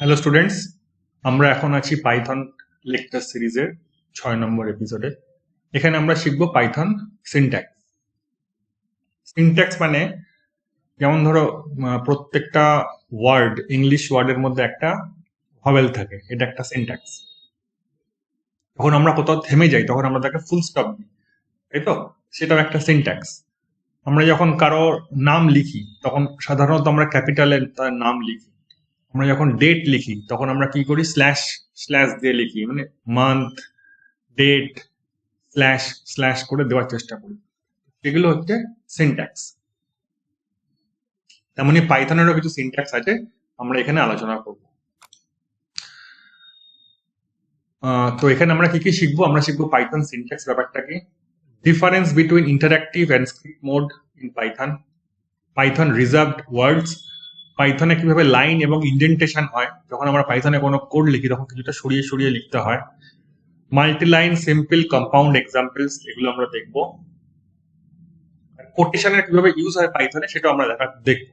Hello students আমরা এখন আছি পাইথন লেকচার সিরিজের ছয় নম্বর এপিসোডে এখানে আমরা শিখব পাইথন সিনট্যাক্স সিনট্যাক্স মানে যেমন ধরো প্রত্যেকটা ওয়ার্ড ইংলিশ ওয়ার্ডের মধ্যে একটা ভভেল থাকে, এটা একটা সিনট্যাক্স যখন আমরা কোথাও থেমে যাই, তখন আমরা তাকে ফুল স্টপ দিই, তাই তো? সেটাও একটা সিনট্যাক্স আমরা যখন কারও নাম লিখি, তখন সাধারণত আমরা ক্যাপিটালে তার নাম লিখি। আমরা যখন ডেট লিখি, তখন আমরা কি করি? স্ল্যাশ স্ল্যাশ দিয়ে লিখি মানে মান্থ ডেট স্ল্যাশ স্ল্যাশ করে দেওয়ার চেষ্টা করি। এগুলো হচ্ছে সিনট্যাক্স তেমনি পাইথনেরও কিছু সিনট্যাক্স আছে, আমরা এখানে আলোচনা করব। তো এখানে আমরা কি কি শিখব? আমরা শিখব পাইথন সিনট্যাক্স ব্যাপারটাকে। Difference between interactive and script mode in Python Python reserved words পাইথনে কীভাবে লাইন এবং ইন্ডেন্টেশন হয়, যখন আমরা পাইথনে কোনো কোড লিখি, তখন কিছুটা সরিয়ে সরিয়ে লিখতে হয়। Multi line simple, compound examples, এগুলো আমরা দেখব। কোটেশনের কীভাবে ইউজ হয় পাইথনে, সেটা আমরা দেখা, দেখব।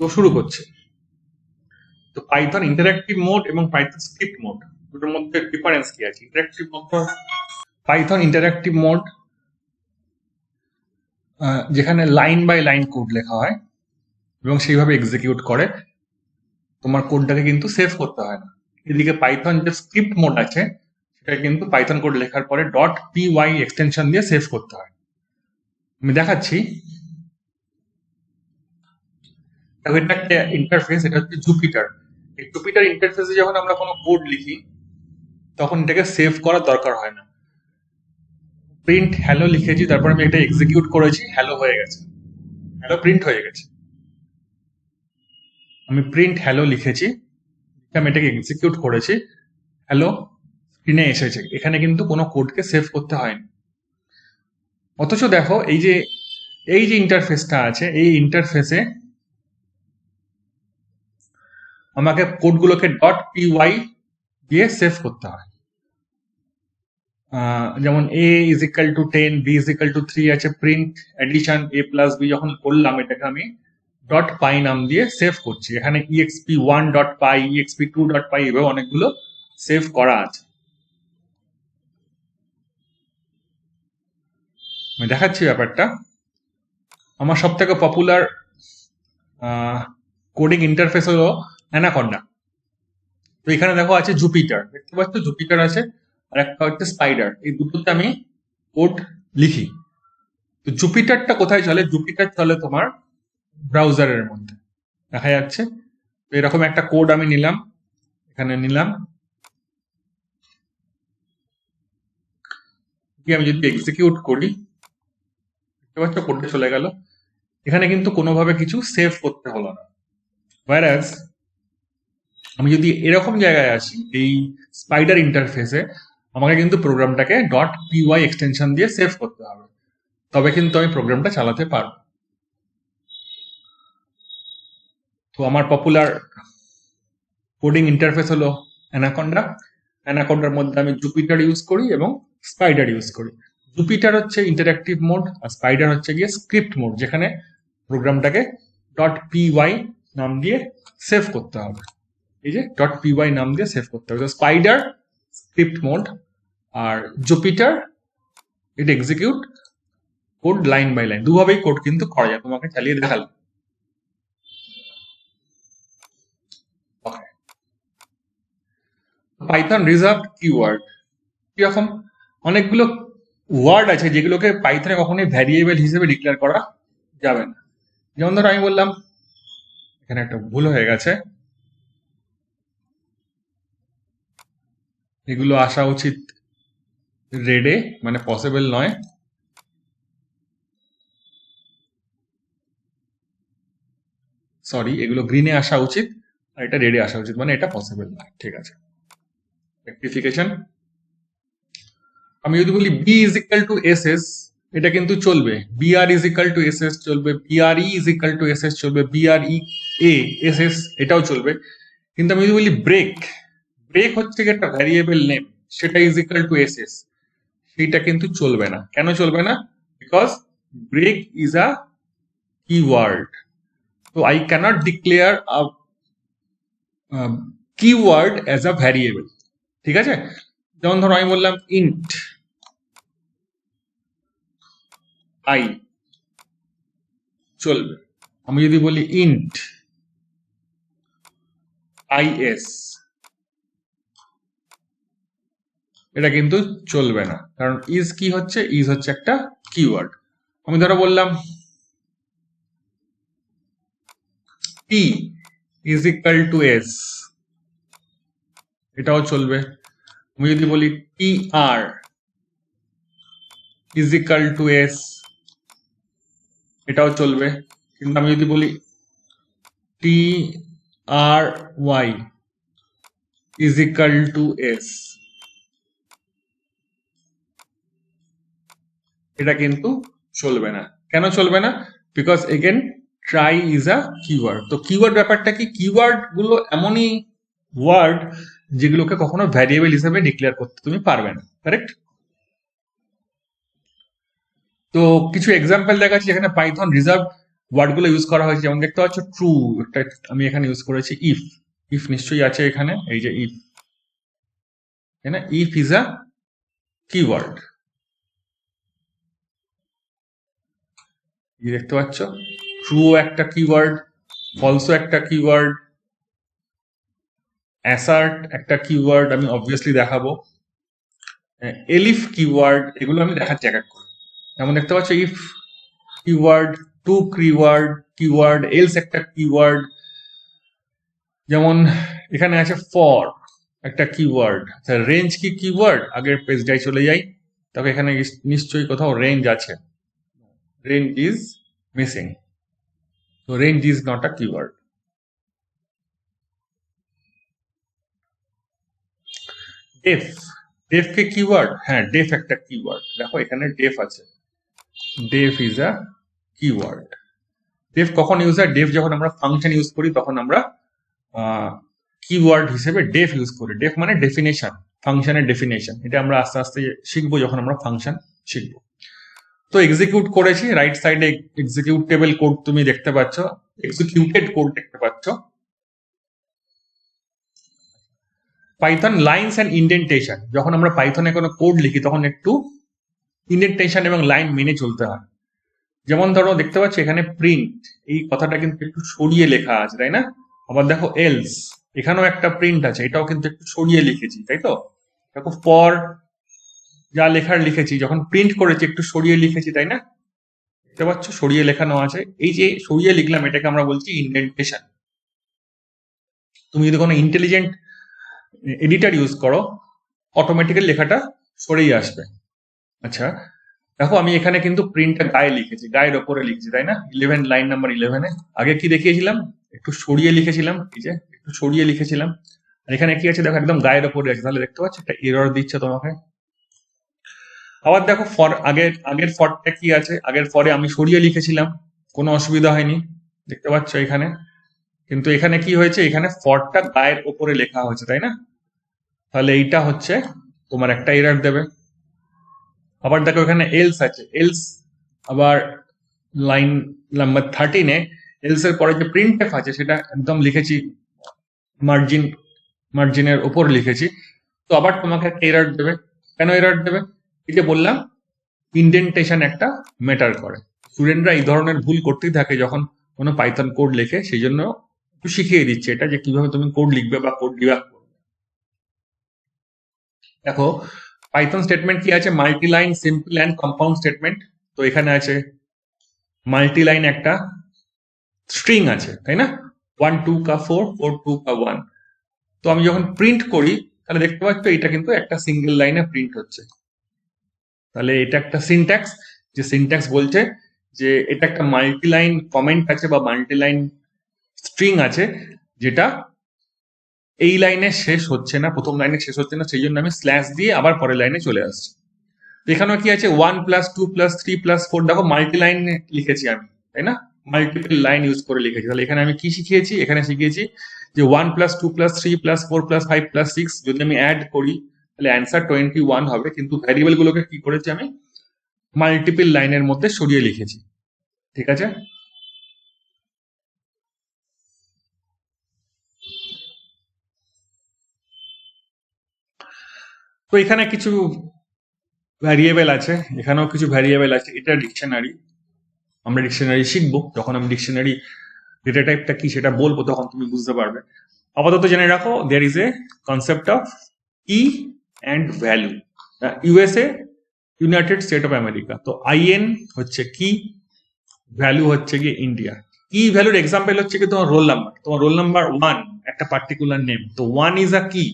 তো শুরু করছে। তো পাইথন ইন্টারাক্টিভ মোড এবং পাইথন স্ক্রিপ্ট মোড দুটোর মধ্যে ডিফারেন্স কি আছে? Interactive mode Python interactive mode যেখানে লাইন বাই লাইন কোড লেখা হয় এবং সেইভাবে এক্সিকিউট করে, তোমার কোডটাকে কিন্তু সেভ করতে হয় না। এদিকে পাইথন যে স্ক্রিপ্ট মোড আছে সেটা কিন্তু পাইথন কোড লেখার পরে ডট পি ওয়াই এক্সটেনশন দিয়ে সেভ করতে হয়। আমি দেখাচ্ছি। দেখো, এটা একটা ইন্টারফেস এটা হচ্ছে জুপিটার এই জুপিটার ইন্টারফেসে যখন আমরা কোনো কোড লিখি, তখন এটাকে সেভ করার দরকার হয় না। প্রিন্ট হ্যালো লিখেছি, তারপর আমি এটা এক্সিকিউট করেছি হ্যালো হয়ে গেছে। হ্যালো প্রিন্ট হয়ে গেছে। আমি প্রিন্ট হ্যালো লিখেছি, আমি এটাকে এক্সিকিউট করেছি হ্যালো স্ক্রিনে এসেছে। এখানে কিন্তু কোনো কোডকে সেভ করতে হয়নি। অথচ দেখো, এই যে এই যে ইন্টারফেসটা আছে, এই ইন্টারফেসে আমাকে কোডগুলোকে ডট পি ওয়াই দিয়ে সেভ করতে হয়। যেমন A is equal to ten B is equal to three আছে print addition A plus B যখন করলাম এটাকে আমি ডট পাই নাম দিয়ে সেভ করছি। এখানে EXP one dot py EXP two dot py এভাবে অনেকগুলো সেভ করা আছে। আমি দেখাচ্ছি ব্যাপারটা। আমার সব থেকে পপুলার কোডিং ইন্টারফেস হলো অ্যানাকন্ডা। তো এখানে দেখো আছে জুপিটার দেখতে পাচ্ছ? জুপিটার আছে। আর একটা হচ্ছে স্পাইডার এই দুটোতে আমি কোড লিখি। তো জুপিটারটা কোথায় চলে? জুপিটার চলে তোমার ব্রাউজারের মধ্যে। দেখা যাচ্ছে। এরকম একটা কোড আমি নিলাম। এখানে নিলাম। আমি যদি এক্সিকিউট করি? দেখতে পাচ্ছ কোডটা চলে গেল। এখানে কিন্তু কোনোভাবে কিছু সেভ করতে হলো না। ভাইরাস আমি যদি এরকম জায়গায় আসি, এই স্পাইডার ইন্টারফেসে আমাকে কিন্তু প্রোগ্রামটাকে ডট পিওয়াই এক্সটেনশন দিয়ে সেভ করতে হবে। তবে কিন্তু আমি প্রোগ্রামটা চালাতে পারব। তো আমার পপুলার কোডিং ইন্টারফেস হলো অ্যানাকন্ডা অ্যানাকন্ডার মধ্যে আমি জুপিটার ইউজ করি এবং স্পাইডার ইউজ করি। জুপিটার হচ্ছে ইন্টারাক্টিভ মোড আর স্পাইডার হচ্ছে গিয়ে স্ক্রিপ্ট মোড যেখানে প্রোগ্রামটাকে ডট পিওয়াই নাম দিয়ে সেভ করতে হবে। এই যে ডট পিওয়াই নাম দিয়ে সেভ করতে হবে। Spyder script mode R Jupyter it execute code line by line দুভাবেই code কিন্তু করা যায়। তোমাকে চালিয়ে দেখালাম। পাইথন রিজার্ভ কিওয়ার্ড কীরকম? অনেকগুলো ওয়ার্ড আছে যেগুলোকে পাইথনে কখনোই ভ্যারিয়েবল হিসেবে ডিক্লেয়ার করা যাবে না। যেমন ধরো আমি বললাম, এখানে একটা ভুল হয়ে গেছে। এগুলো আসা উচিত রেডে মানে পসিবল নয়। সরি এগুলো গ্রিনে আসা উচিত, আর এটা রেডে আসা উচিত মানে এটা পসিবল নয়। ঠিক আছে। রেক্টিফিকেশন আমি যদি বলি B is equal to S S এটা কিন্তু চলবে। BR is equal to S S চলবে BR E is equal to S S চলবে BR E A S S এটাও চলবে। কিন্তু আমি যদি বলি ব্রেক ব্রেক হচ্ছে একটা ভ্যারিয়েবল নেম সেটা is equal to S S সেইটা কিন্তু চলবে না। কেন চলবে না? Because break is a keyword. So, i cannot declare a keyword as a variable ঠিক আছে? যেমন ধরো আমি বললাম ইন্ট আই চলবে। আমি যদি বলি ইন্ট আইএস এটা কিন্তু চলবে না। কারণ ইজ কি হচ্ছে? ইজ হচ্ছে একটা কিওয়ার্ড আমি ধরো বললাম T is equal to S এটাও চলবে। আমি যদি বলি T R is equal to S এটাও চলবে। কিন্তু আমি যদি বলি T R Y is equal to S এটা কিন্তু চলবে না। কেন চলবে না? Because again try is a keyword তো কিওয়ার্ড ব্যাপারটা কি? কিওয়ার্ডগুলো এমনই ওয়ার্ড যেগুলোকে কখনো ভ্যারিয়েবল হিসেবে ডিক্লেয়ার করতে তুমি পারবে না। কারেক্ট তো কিছু এক্সাম্পল দেখাচ্ছি যেখানে পাইথন রিজার্ভ ওয়ার্ডগুলো ইউজ করা হয়েছে। যেমন দেখতে পাচ্ছ ট্রু একটা আমি এখানে ইউজ করেছি ইফ ইফ নিশ্চয়ই আছে এখানে, এই যে if if is a keyword দেখতে পাচ্ছ? ট্রু একটা কিওয়ার্ড ফলসও একটা কিওয়ার্ড অ্যাসার্ট একটা কিওয়ার্ড আমি অবভিয়াসলি দেখাবো। এলিফ কিওয়ার্ড এগুলো আমি দেখাচ্ছি এক এক করে। যেমন দেখতে পাচ্ছ if keyword to keyword keyword else একটা কিওয়ার্ড যেমন এখানে আছে ফর একটা কিওয়ার্ড আচ্ছা রেঞ্জ কি কিওয়ার্ড আগের পেজটায় চলে যাই। তবে এখানে নিশ্চয়ই কোথাও রেঞ্জ আছে। রেঞ্জ ইজ মিসিং তো range is not a keyword def def কে কিওয়ার্ড হ্যাঁ ডেফ একটা কিওয়ার্ড দেখো, এখানে ডেফ আছে। Def is a keyword def কখন ইউজ হয়? ডেফ যখন আমরা ফাংশন ইউজ করি, তখন আমরা কিওয়ার্ড হিসেবে ডেফ ইউজ করি। ডেফ মানে ডেফিনেশন ফাংশনের ডেফিনেশন এটা আমরা আস্তে আস্তে শিখব যখন আমরা ফাংশন শিখব। তো এক্সিকিউট করেছি রাইট সাইডে এক্সিকিউটেবল কোড তুমি দেখতে পাচ্ছ এক্সিকিউটেড কোড দেখতে পাচ্ছ। পাইথন লাইন্স অ্যান্ড ইন্ডেন্টেশন যখন আমরা পাইথনে কোনো কোড লিখি, তখন একটু ইন্ডেন্টেশন এবং লাইন মেনে চলতে হয়। যেমন ধরো, দেখতে পাচ্ছ এখানে প্রিন্ট এই কথাটা কিন্তু একটু সরিয়ে লেখা আছে, তাই না? আবার দেখো এলস এখানেও একটা প্রিন্ট আছে, এটাও কিন্তু একটু সরিয়ে লিখেছি, তাই তো? দেখো পর যা লেখার লিখেছি, যখন প্রিন্ট করেছি, একটু সরিয়ে লিখেছি, তাই না? দেখতে পাচ্ছ? সরিয়ে লেখানো আছে। এই যে সরিয়ে লিখলাম, এটাকে আমরা বলছি ইন্ডেন্টেশন তুমি যদি কোনো ইন্টেলিজেন্ট এডিটার ইউজ করো অটোমেটিক্যালি লেখাটা সরেই আসবে। আচ্ছা দেখো, আমি এখানে কিন্তু প্রিন্টটা গায়ে লিখেছি গায়ের ওপরে লিখছি, তাই না? ইলেভেন লাইন নাম্বার ইলেভেনে আগে কি দেখিয়েছিলাম? একটু সরিয়ে লিখেছিলাম, এই যে, একটু সরিয়ে লিখেছিলাম। আর এখানে কি আছে? দেখো, একদম গায়ের ওপরে আছে। তাহলে দেখতে পাচ্ছ? একটা এরর দিচ্ছে তোমাকে। আবার দেখো ফর আগের আগের ফরটা কি আছে? আগের ফরে আমি সরিয়ে লিখেছিলাম, কোনো অসুবিধা হয়নি, দেখতে পাচ্ছ এখানে। কিন্তু এখানে কি হয়েছে? এখানে ফরটা গায়ের ওপরে লেখা হয়েছে, তাই না? তাহলে এইটা হচ্ছে, তোমার একটা এরার দেবে। আবার দেখো এখানে এলস আছে। এলস আবার লাইন নাম্বার থার্টিনে এলস এর পরে যে প্রিন্ট এফ আছে, সেটা একদম লিখেছি মার্জিন মার্জিনের ওপর লিখেছি। তো আবার তোমাকে একটা এরার দেবে। কেন এরার দেবে? এই যে বললাম ইন্ডেন্টেশন একটা ম্যাটার করে। স্টুডেন্টরা এই ধরনের ভুল করতেই থাকে যখন কোনো পাইথন কোড লেখে, সেই জন্য শিখিয়ে দিচ্ছে এটা যে কীভাবে তুমি কোড লিখবে বা কোড ডিবাগ করবে। দেখো পাইথন স্টেটমেন্ট কি আছে? Multi line simple and compound statement তো এখানে আছে মাল্টি লাইন একটা স্ট্রিং আছে, তাই না? ওয়ান টু কা ফোর ফোর টু কা ওয়ান তো আমি যখন প্রিন্ট করি, তাহলে দেখতে পাচ্ছ এটা কিন্তু একটা সিঙ্গেল লাইনে প্রিন্ট হচ্ছে। তাহলে এটা একটা সিনট্যাক্স যে সিনট্যাক্স বলছে যে এটা একটা মাল্টি লাইন কমেন্ট আছে বা মাল্টি লাইন স্ট্রিং আছে, যেটা এই লাইনে শেষ হচ্ছে না, প্রথম লাইনে শেষ হচ্ছে না, সেই জন্য আমি স্ল্যাশ দিয়ে আবার পরের লাইনে চলে আসছি। এখানেও কি আছে? One plus two plus three plus four দেখো মাল্টি লাইন লিখেছি আমি, তাই না? মাল্টিপল লাইন ইউজ করে লিখেছি। তাহলে এখানে আমি কি শিখিয়েছি? এখানে শিখিয়েছি যে one plus two plus three plus four plus five plus six যদি আমি অ্যাড করি তাহলে অ্যান্সার টোয়েন্টি ওয়ান হবে, কিন্তু ভ্যারিয়েবল গুলোকে কি করেছি আমি? মাল্টিপল লাইনের মধ্যে সরিয়ে লিখেছি। ঠিক আছে? তো এখানে কিছু ভ্যারিয়েবল আছে, এখানেও কিছু ভ্যারিয়েবল আছে, এটা ডিকশনারি আমরা ডিকশনারি শিখব, যখন আমি ডিকশনারি ডেটা টাইপটা কি সেটা বলব, তখন তুমি বুঝতে পারবে। আপাতত জেনে রাখো there is a concept of E and value USA United State of America তো আইএন হচ্ছে কি ভ্যালু হচ্ছে গিয়ে ইন্ডিয়া কি ভ্যালুর এক্সাম্পল হচ্ছে কি তোমার রোল নাম্বার তোমার রোল নাম্বার ওয়ান একটা পার্টিকুলার নেম তো one is a key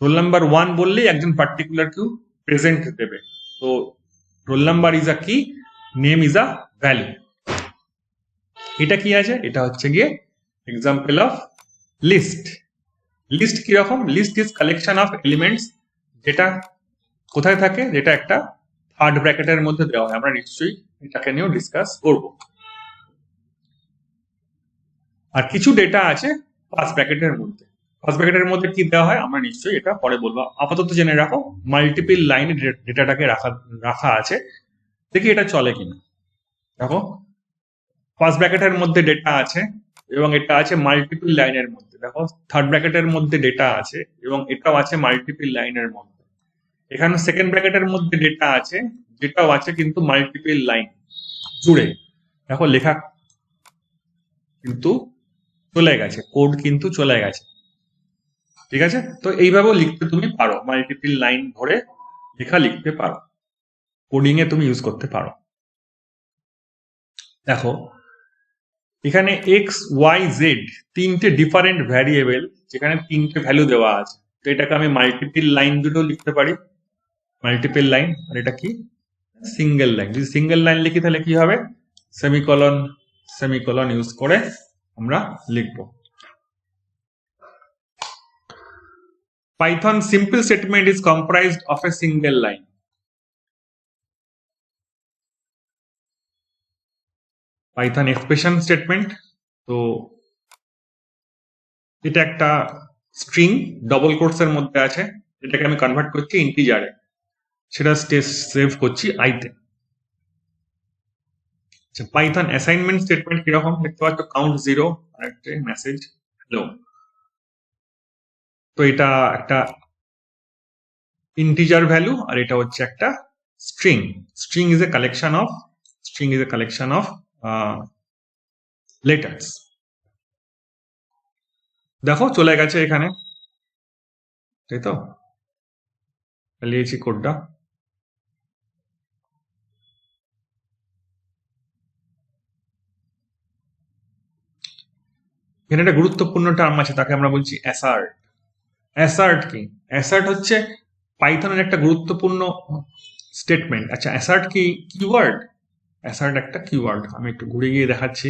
roll number one বললেই একজন পার্টিকুলার কেউ প্রেজেন্ট দেবে। তো রোল নাম্বার ইজ আ কি নেম ইজ আ ভ্যালু এটা কি আছে? এটা হচ্ছে গিয়ে এক্সাম্পল অফ লিস্ট লিস্ট কীরকম list is collection of elements যেটা কোথায় থাকে? যেটা একটা থার্ড ব্র্যাকেটের মধ্যে দেওয়া হয়। আমরা নিশ্চয়ই এটাকে নিয়েও ডিসকাস করব। আর কিছু ডেটা আছে ফার্স্ট ব্র্যাকেটের মধ্যে। ফার্স্ট ব্র্যাকেটের মধ্যে কি দেওয়া হয়? আমরা নিশ্চয়ই এটা পরে বলব। আপাতত জেনে রাখো মাল্টিপল লাইনে ডেটাটাকে রাখা রাখা আছে। দেখি এটা চলে কিনা। দেখো ফার্স্ট ব্র্যাকেটের মধ্যে ডেটা আছে এবং এটা আছে মাল্টিপল লাইনের মধ্যে। দেখো থার্ড ব্র্যাকেটের মধ্যে ডেটা আছে এবং এটাও আছে মাল্টিপল লাইনের মধ্যে। এখানে সেকেন্ড ব্র্যাকেটের মধ্যে ডেটা আছে, যেটাও আছে কিন্তু মাল্টিপল লাইন জুড়ে। দেখো লেখা কিন্তু চলে গেছে কোড কিন্তু চলে গেছে। ঠিক আছে? তো এইভাবেও লিখতে তুমি পারো মাল্টিপল লাইন ধরে লেখা লিখতে পারো। কোডিং এ তুমি ইউজ করতে পারো। দেখো, এখানে এক্স ওয়াই জেড তিনটে ডিফারেন্ট ভ্যারিয়েবল যেখানে তিনটে ভ্যালু দেওয়া আছে। তো এটাকে আমি মাল্টিপল লাইন দুটো লিখতে পারি। মাল্টিপল লাইন আর এটা কি? সিঙ্গেল লাইন যদি সিঙ্গেল লাইন লিখি, তাহলে কি হবে? সেমিকলন সেমিকলন ইউজ করে আমরা লিখব। Python simple statement is comprised of a single line Python expression statement তো এটা একটা স্ট্রিং ডবল কোর্সের মধ্যে আছে। এটাকে আমি কনভার্ট করছি ইন্টিজারে সেটা সেভ করছি আইতে আচ্ছা পাইথন অ্যাসাইনমেন্ট স্টেটমেন্ট কীরকম? দেখতে পাচ্ছ কাউন্ট জিরো মেসেজ হ্যালো তো এটা একটা ইন্টিজার ভ্যালু আর এটা হচ্ছে একটা string string is a collection of string is a collection of letters দেখো, চলে গেছে এখানে। তাই তো? চালিয়েছি কোডটা এখানে একটা গুরুত্বপূর্ণ টার্ম আছে, তাকে আমরা বলছি অ্যাসার্ট অ্যাসার্ট কি? অ্যাসার্ট হচ্ছে পাইথনের একটা গুরুত্বপূর্ণ স্টেটমেন্ট আচ্ছা অ্যাসার্ট কি? কিওয়ার্ড অ্যাসার্ট একটা কিওয়ার্ড আমি একটু ঘুরে গিয়ে দেখাচ্ছি।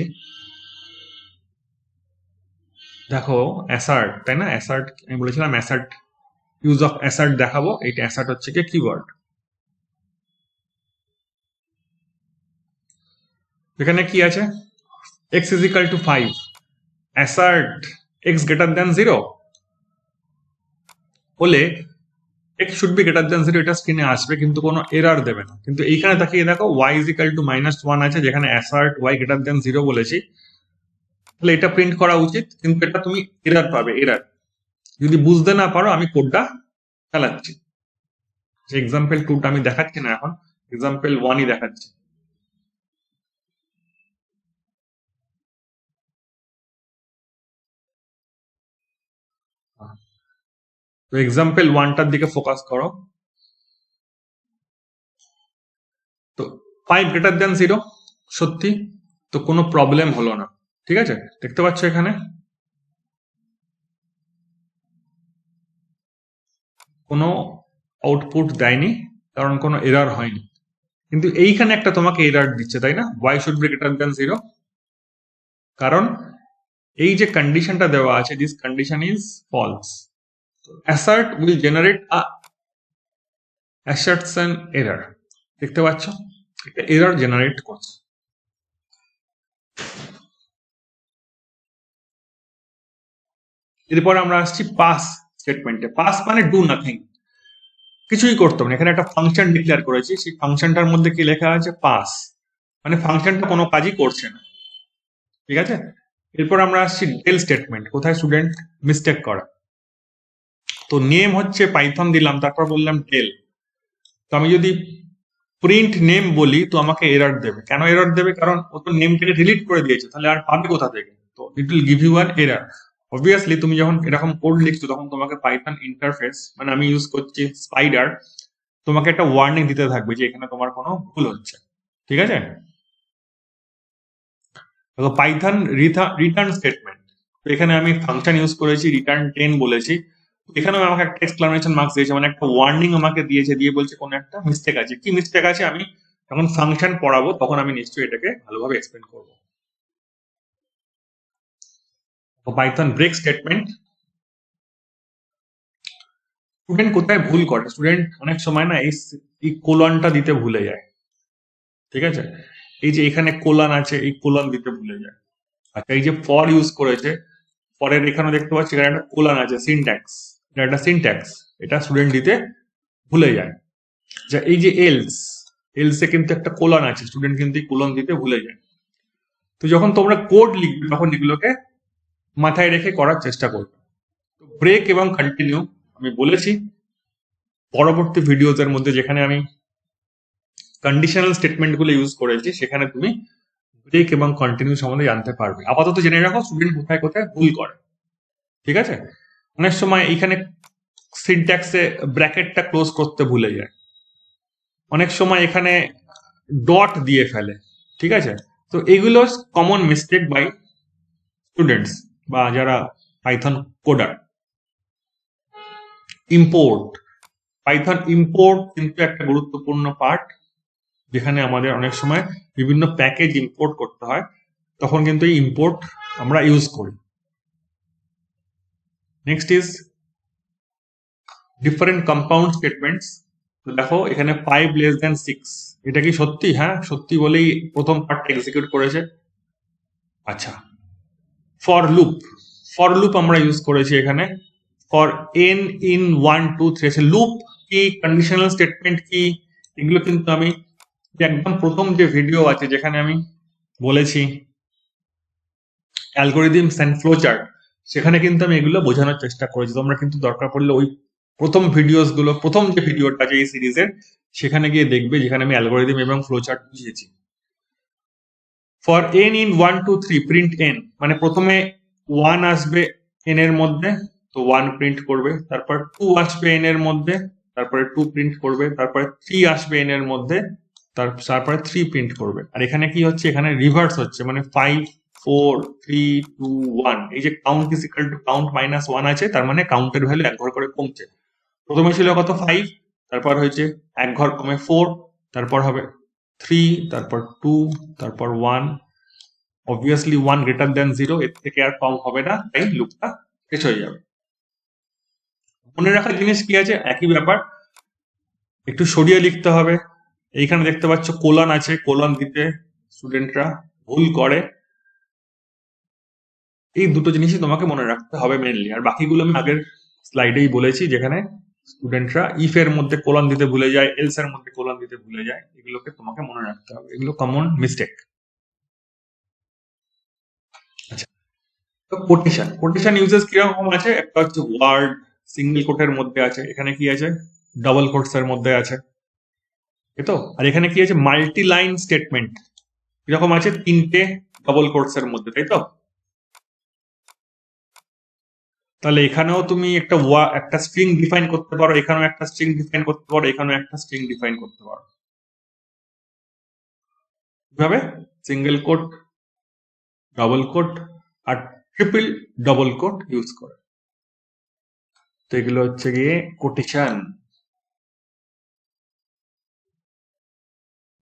দেখো অ্যাসার্ট তাই না? অ্যাসার্ট আমি বলেছিলাম অ্যাসার্ট ইউজ অফ অ্যাসার্ট দেখাবো। এইটা অ্যাসার্ট হচ্ছে কি? কিওয়ার্ড এখানে কি আছে? X is two five assert X greater than zero হলে X should be greater than zero এটা স্ক্রিনে আসবে, কিন্তু কোনো এরার দেবে না। কিন্তু এইখানে তাকিয়ে দেখো Y is equal to minus one আছে, যেখানে assert Y greater than zero বলেছি। তাহলে এটা প্রিন্ট করা উচিত, কিন্তু এটা তুমি এরার পাবে এরার যদি বুঝতে না পারো, আমি কোডটা চালাচ্ছি। যে এক্সাম্পল টুটা আমি দেখাচ্ছি না এখন এক্সাম্পল ওয়ানই দেখাচ্ছি। তো এক্সাম্পল ওয়ানটার দিকে ফোকাস করো। তো ফাইভ গ্রেটার দেন জিরো সত্যি? তো কোনো প্রবলেম হলো না, ঠিক আছে? দেখতে পাচ্ছ এখানে? কোনো আউটপুট দেয়নি, কারণ কোনো এরার হয়নি। কিন্তু এইখানে একটা তোমাকে এরার দিচ্ছে, তাই না? Y should be greater than zero কারণ এই যে কন্ডিশনটা দেওয়া আছে this condition is false assert will generate a assertion error. দেখতে পাচ্ছ? একটা এরর জেনারেট করছে। এরপর আমরা আসছি পাস স্টেটমেন্টে পাস মানে ডু নাথিং কিছুই করতে হবে এখানে একটা ফাংশন ডিক্লেয়ার করেছি। সেই ফাংশনটার মধ্যে কি লেখা আছে? পাস মানে ফাংশনটা কোনো কাজই করছে না। ঠিক আছে? এরপর আমরা আসছি ডেল স্টেটমেন্ট কোথায় স্টুডেন্ট মিস্টেক করা। তো নেম হচ্ছে পাইথন দিলাম, তারপর বললাম ডেল তো আমি যদি প্রিন্ট নেম বলি, তো আমাকে এরর দেবে। কেন এরর দেবে? কারণ ও তো নেমটাকে ডিলিট করে দিয়েছে, তাহলে আর পাবে কোথা থেকে? তো it will give you an error obviously তুমি যখন এরকম কোড লিখছো, তখন তোমাকে পাইথন ইন্টারফেস মানে আমি ইউজ করছি স্পাইডার তোমাকে একটা ওয়ার্নিং দিতে থাকবে যে এখানে তোমার কোনো ভুল হচ্ছে। ঠিক আছে? পাইথন রিটার্ন স্টেটমেন্ট তো এখানে আমি ফাংশন ইউজ করেছি রিটার্ন টেন বলেছি। এখানেও আমাকে একটা এক্সক্লামেশন মার্কস দিয়েছে মানে একটা ওয়ার্নিং আমাকে দিয়েছে, দিয়ে বলছে কোনো একটা মিস্টেক আছে। কি মিস্টেক আছে? আমি যখন ফাংশন পড়াবো, তখন আমি নিশ্চয়ই এটাকে ভালোভাবে এক্সপ্লেন করব। পাইথন ব্রেক স্টেটমেন্ট স্টুডেন্ট কোথায় ভুল করে? স্টুডেন্ট অনেক সময় না এই কোলনটা দিতে ভুলে যায়। ঠিক আছে? এই যে এখানে কোলন আছে, এই কোলন দিতে ভুলে যায়। আচ্ছা এই যে ফর ইউজ করেছে ফরের এখানে দেখতে পাচ্ছি এখানে একটা কোলন আছে সিনট্যাক্স এটা একটা সিনট্যাক্স এটা স্টুডেন্ট দিতে ভুলে যায়। যা এই যে এলস এলসে কিন্তু একটা কোলন আছে স্টুডেন্ট কিন্তু এই কোলন দিতে ভুলে যায়। তো যখন তোমরা কোড লিখবে, তখন এগুলোকে মাথায় রেখে করার চেষ্টা করবে। তো ব্রেক এবং কন্টিনিউ আমি বলেছি, পরবর্তী ভিডিওজের মধ্যে যেখানে আমি কন্ডিশনাল স্টেটমেন্টগুলো ইউজ করেছি, সেখানে তুমি ব্রেক এবং কন্টিনিউ সম্বন্ধে জানতে পারবে। আপাতত জেনে রাখো স্টুডেন্ট কোথায় কোথায় ভুল করে। ঠিক আছে? অনেক সময় এখানে সিনট্যাক্সে ব্র্যাকেটটা ক্লোজ করতে ভুলে যায়। অনেক সময় এখানে ডট দিয়ে ফেলে। ঠিক আছে? তো এগুলো কমন মিস্টেক বাই স্টুডেন্টস বা যারা Python coder import Python import কিন্তু একটা গুরুত্বপূর্ণ পার্ট যেখানে আমাদের অনেক সময় বিভিন্ন প্যাকেজ ইম্পোর্ট করতে হয়, তখন কিন্তু এই ইম্পোর্ট আমরা ইউজ করি। Next is different compound statements তো দেখো, এখানে ফাইভ লেস দেন সিক্স এটা কি সত্যি? হ্যাঁ সত্যি বলেই প্রথম পার্টটা এক্সিকিউট করেছে। আচ্ছা। ফর লুপ ফর লুপ আমরা ইউজ করেছি এখানে। For N in one two three আছে লুপ কি? কন্ডিশনাল স্টেটমেন্ট কি? এগুলো কিন্তু আমি একদম প্রথম যে ভিডিও আছে যেখানে আমি বলেছি অ্যালগোরিদিমস অ্যান্ড ফ্লোচার্ট সেখানে কিন্তু আমি এগুলো বোঝানোর চেষ্টা করেছি। তোমরা কিন্তু দরকার পড়লে ওই প্রথম ভিডিওসগুলো, প্রথম যে ভিডিওটা আছে এই সিরিজের সেখানে গিয়ে দেখবে যেখানে আমি অ্যালগোরিদিম এবং ফ্লোচার্ট বুঝিয়েছি। For N in one two three print N মানে প্রথমে ওয়ান আসবে এন এর মধ্যে, তো ওয়ান প্রিন্ট করবে, তারপর টু আসবে এন এর মধ্যে, তারপরে টু প্রিন্ট করবে, তারপরে থ্রি আসবে এন এর মধ্যে তারপরে থ্রি প্রিন্ট করবে। আর এখানে কি হচ্ছে? এখানে রিভার্স হচ্ছে মানে five four three two one এই যে count is equal to count minus one আছে, তার মানে কাউন্টের ভ্যালু এক ঘর করে কমছে। প্রথমে ছিল কত? ফাইভ তারপর হয়েছে এক ঘর কমে ফোর তারপর হবে থ্রি তারপর টু তারপর one obviously one greater than zero এর থেকে আর কম হবে না, তাই লুকটা শেষ হয়ে যাবে। মনে রাখার জিনিস কি আছে? একই ব্যাপার। একটু সরিয়ে লিখতে হবে। এইখানে দেখতে পাচ্ছ কোলন আছে, কোলন দিতে স্টুডেন্টরা ভুল করে। এই দুটো জিনিসই তোমাকে মনে রাখতে হবে মেনলি আর বাকিগুলো আমি আগের স্লাইডেই বলেছি, যেখানে স্টুডেন্টরা ইফ এর মধ্যে কোলন দিতে ভুলে যায় এলস এর মধ্যে কোলন দিতে ভুলে যায়, এগুলোকে তোমাকে মনে রাখতে হবে। এগুলো কমন মিস্টেক আচ্ছা তো কোটেশন কোটেশন ইউজেস কীরকম আছে? একটা হচ্ছে ওয়ার্ড সিঙ্গেল কোটের মধ্যে আছে। এখানে কি আছে? ডাবল কোটস এর মধ্যে আছে। তো আর এখানে কি আছে? মাল্টি লাইন স্টেটমেন্ট এরকম আছে? তিনটে ডাবল কোটস এর মধ্যে, তাই তো? তাহলে এখানেও তুমি একটা একটা স্ট্রিং ডিফাইন করতে পারো, এখানেও একটা স্ট্রিং ডিফাইন করতে পারো, এখানেও একটা স্ট্রিং ডিফাইন করতে পারো। কীভাবে? সিঙ্গেল কোট ডাবল কোট আর ট্রিপল ডবল কোট ইউজ করে। তো এগুলো হচ্ছে গিয়ে কোটেশন